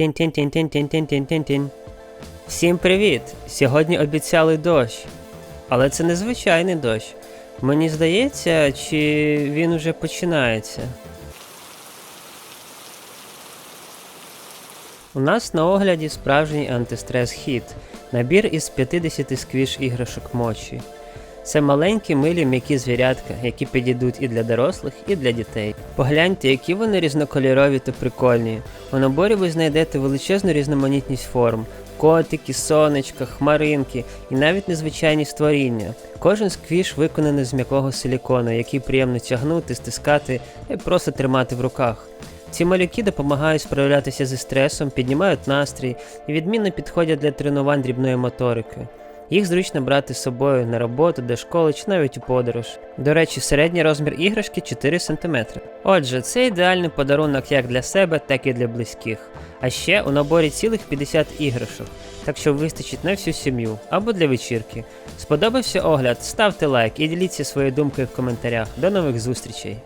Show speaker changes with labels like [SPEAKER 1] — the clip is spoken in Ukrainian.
[SPEAKER 1] Тін-тін-тін-тін-тін-тін-тін-тін. Всім привіт! Сьогодні обіцяли дощ. Але це не звичайний дощ. Мені здається, чи він уже починається. У нас на огляді справжній антистрес хіт набір із 50 сквіш іграшок мочі. Це маленькі милі м'які звірятка, які підійдуть і для дорослих, і для дітей. Погляньте, які вони різнокольорові та прикольні. У наборі ви знайдете величезну різноманітність форм: котики, сонечка, хмаринки і навіть незвичайні створіння. Кожен сквіш виконаний з м'якого силікону, який приємно тягнути, стискати і просто тримати в руках. Ці малюки допомагають справлятися зі стресом, піднімають настрій і відмінно підходять для тренувань дрібної моторики. Їх зручно брати з собою на роботу, до школи чи навіть у подорож. До речі, середній розмір іграшки 4 см. Отже, це ідеальний подарунок як для себе, так і для близьких. А ще у наборі цілих 50 іграшок, так що вистачить на всю сім'ю або для вечірки. Сподобався огляд? Ставте лайк і діліться своєю думкою в коментарях. До нових зустрічей!